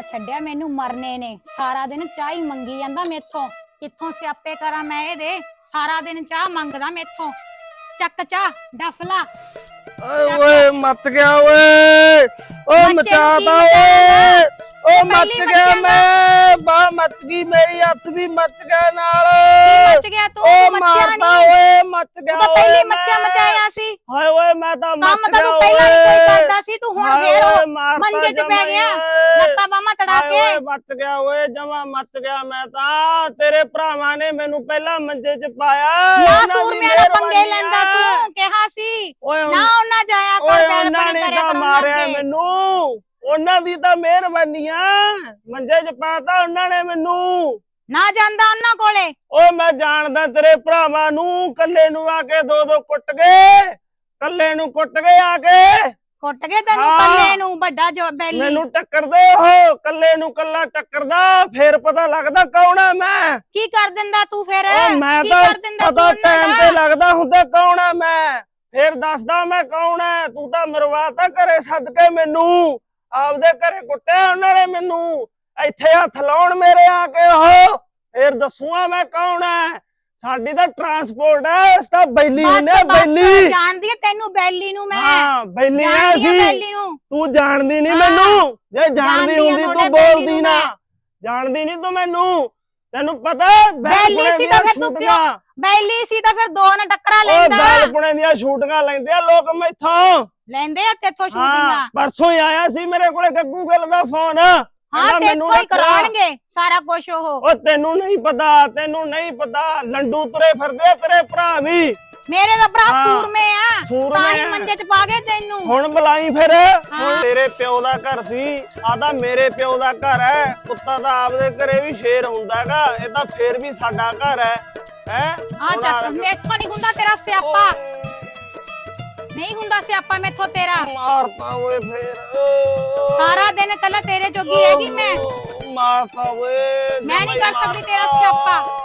ਸਿਆਪਾ ਛੱਡਿਆ ਮੈਨੂੰ ਮਰਨੇ ਨੇ। ਸਾਰਾ ਦਿਨ ਚਾਹ ਹੀ ਮੰਗੀ ਜਾਂਦਾ ਮੇਥੋਂ। ਕਿੱਥੋਂ ਸਿਆਪੇ ਕਰਾਂ ਮੈਂ ਇਹਦੇ? ਸਾਰਾ ਦਿਨ ਚਾਹ ਮੰਗਦਾ ਮੇਥੋਂ। ਚੱਕ ਚਾਹ ਡਫਲਾ ਓਏ ਓਏ ਮੱਚ ਗਿਆ ਓਏ। ਓ ਮਚਾਤਾ ਓਏ। ਓ ਪਹਿਲੀ ਗਿਆ ਮੈਂ। ਬਾ ਮੱਚ ਗਈ ਮੇਰੀ ਹੱਥ ਵੀ ਮੱਚ ਗਿਆ ਨਾਲ। ਮੱਚ ਗਿਆ ਤੂੰ? ਓ ਤੂੰ ਮੱਚਿਆ ਮਾਰਤਾ ਨਹੀਂ। ਓਏ ਮੱਚ ਗਿਆ ਤੂੰ ਤਾਂ ਪਹਿਲੀ ਮੱਚਿਆ। ਮਚਾਇਆ ਸੀ। ਹਾਏ ਓਏ ਮੈਂ ਤਾਂ ਕੰਮ ਮੱਚ ਤਾਂ ਗਿਆ ਤੂੰ ਪਹਿਲਾਂ ਨਹੀਂ ਕੋਈ ਤੂੰ ਹੁਣ ਫੇਰ ਉਹ ਮੰਜੇ 'ਚ ਪੈ ਗਿਆ। ਲੱਤਾਂ ਬਾਹਾਂ ਤੜਾ ਕੇ। ਓਏ ਮੱਚ ਗਿਆ ਓਏ ਜਮਾ ਮੱਚ ਗਿਆ ਮੈਂ ਤਾਂ। ਤੇਰੇ ਭਰਾਵਾਂ ਨੇ ਮੈਨੂੰ ਪਹਿਲਾਂ ਮੰਜੇ 'ਚ ਪਾਇਆ। ਨਾ ਸੂਰਮਿਆਂ ਦਾ ਪੰਗੇ ਲੈਂਦਾ। ਤੂੰ ਕਿਹਾ ਸੀ? ਨਾ ਉਹਨਾਂ ਜਾਇਆ ਕਰ ਬਣੇ ਨੇ ਕਰਿਆ ਤਾਂ ਕਰੋ ਮਾਰਿਆ। ਮੈਨੂੰ। ਉਹਨਾਂ ਦੀ ਤਾਂ ਮਿਹਰਬਾਨੀ ਆ। ਮੰਜੇ 'ਚ ਪਾਤਾ ਉਹਨਾਂ ਨੇ ਮੈਨੂੰ। ਨਾ ਜਾਂਦਾ ਉਹਨਾਂ ਕੋਲੇ। ਓ ਮੈਂ ਜਾਣਦਾ ਤੇਰੇ ਭਰਾਵਾਂ ਨੂੰ। ਕੱਲੇ ਨੂੰ ਆ ਕੇ ਦੋ ਦੋ ਕੁੱਟ ਗਏ। ਕੱਲੇ ਨੂੰ ਕੁੱਟ ਗਏ ਆ ਕੇ। ਕੁੱਟ ਕੇ ਤੈਨੂੰ ਹਾਂ। ਕੱਲੇ ਨੂੰ ਵੱਡਾ ਜੋ ਬੈਲੀ। ਮੈਨੂੰ ਟੱਕਰਦੇ ਉਹ ਕੱਲੇ ਨੂੰ ਕੱਲਾ ਟੱਕਰਦਾ ਫੇਰ ਪਤਾ ਲੱਗਦਾ ਕੌਣ ਆ ਮੈਂ। ਕੀ ਕਰ ਦਿੰਦਾ ਤੂੰ ਫਿਰ? ਮੈਂ ਕੀ ਤਾਂ ਕਰ ਦਿੰਦਾ ਤੂੰ ਪਤਾ ਉਹਨਾਂ ਟਾਈਮ ਦਾ? ਤੇ ਲੱਗਦਾ ਹੁੰਦਾ ਕੌਣ ਆ ਮੈਂ। ਫੇਰ ਦੱਸਦਾ ਮੈਂ ਕੌਣ ਆ। ਤੂੰ ਤਾਂ ਮਰਵਾਤਾ ਘਰੇ ਸੱਦ ਕੇ ਮੈਨੂੰ। ਆਪਦੇ ਘਰੇ ਕੁੱਟਿਆ ਉਹਨਾਂ ਨੇ ਮੈਨੂੰ। ਇੱਥੇ ਹੱਥ ਲਾਉਣ ਮੇਰੇ ਆ ਕੇ ਉਹ। ਫੇਰ ਦੱਸੂਗਾ ਮੈਂ ਕੌਣ ਆ। ਸਾਡੀ ਤਾਂ ਟਰਾਂਸਪੋਰਟ ਹੈ ਇਸ ਤਾਂ ਬੈਲੀ ਬਸ ਬੈਲੀ। ਜਾਣਦੀ ਆ ਤੈਨੂੰ ਬੈਲੀ ਨੂੰ ਮੈਂ। ਹਾਂ ਬੈਲੀ ਆ ਸੀ ਨੂੰ। ਤੂੰ ਜਾਣਦੀ ਨਹੀਂ ਹਾਂ, ਮੈਨੂੰ। ਜੇ ਜਾਣਦੀ ਹੁੰਦੀ ਤੂੰ ਬੈਲੀ ਬੋਲਦੀ ਨੂੰ ਨਾ। ਜਾਣਦੀ ਨਹੀਂ ਤੂੰ ਮੈਨੂੰ। ਤੈਨੂੰ ਪਤਾ ਬੈਲੀ ਸੀ ਤਾਂ ਫਿਰ ਤੂੰ ਛੂਟੀਆਂ ਬੈਲੀ ਸੀ ਤਾਂ ਫਿਰ ਦੋ ਨਾ ਟੱਕਰਾ ਲੈਂਦਾ। ਬੈਲਪੁਣੇ ਦੀਆਂ ਛੂਟੀਆਂ ਲੈਂਦੇ ਆ ਲੋਕ ਮੈਥੋਂ। ਲੈਂਦੇ ਆ ਤੇਥੋਂ ਹਾਂ ਸ਼ੂਟਿੰਗਾਂ ਪਰਸੋਂ ਹੀ ਆਇਆ ਸੀ ਮੇਰੇ ਕੋਲੇ ਗੱਗੂ ਗਿੱਲ ਦਾ ਫੋਨ। ਹਾਂ ਤੇਥੋਂ ਹੀ ਕਰਾਉਣਗੇ ਸਾਰਾ ਕੁਝ ਉਹ। ਓ ਤੈਨੂੰ ਨਹੀਂ ਪਤਾ ਤੈਨੂੰ ਨਹੀਂ ਪਤਾ ਲੰਡੂ ਤੁਰੇ ਫਿਰਦੇ ਆ ਤੇਰੇ ਭਰਾ ਵੀ। ਮੇਰੇ ਦਾ ਭਰਾ ਹਾਂ, ਸੂਰਮੇ ਆ ਸੂਰਮੇ ਤਾਂ ਹੀ ਆ। ਮੰਜੇ 'ਚ ਪਾ ਗਏ ਤੈਨੂੰ। ਹੁਣ ਬੁਲਾਈ ਫਿਰ। ਹੁਣ ਤੇਰੇ ਪਿਓ ਦਾ ਘਰ ਸੀ ਆਦਾ ਮੇਰੇ ਪਿਓ ਦਾ ਘਰ ਹੈ ਕੁੱਤਾ ਤਾਂ ਆਪਦੇ ਘਰੇ ਵੀ ਸ਼ੇਰ ਹੁੰਦਾਗਾ ਇਹ ਤਾਂ ਫੇਰ ਵੀ ਸਾਡਾ ਘਰ ਹੈ। ਹੈ? ਆ ਚੱਕ ਮੈਥੋਂ ਨਹੀਂ ਗੁੰਦਾ ਤੇਰਾ ਸਿਆਪਾ। ਨਹੀਂ ਗੁੰਦਾ ਸਿਆਪਾ ਮੈਥੋਂ ਤੇਰਾ। ਮਾਰਤਾ ਓਏ ਫੇਰ। ਸਾਰਾ ਦਿਨ ਕੱਲਾ ਤੇਰੇ ਜੋਗੀ ਰਹਿ ਗਈ ਮੈਂ। ਮਾਰਤਾ ਓਏ। ਮੈਂ ਨਹੀਂ ਕਰ ਸਕਦੀ ਤੇਰਾ। ਸਿਆਪਾ।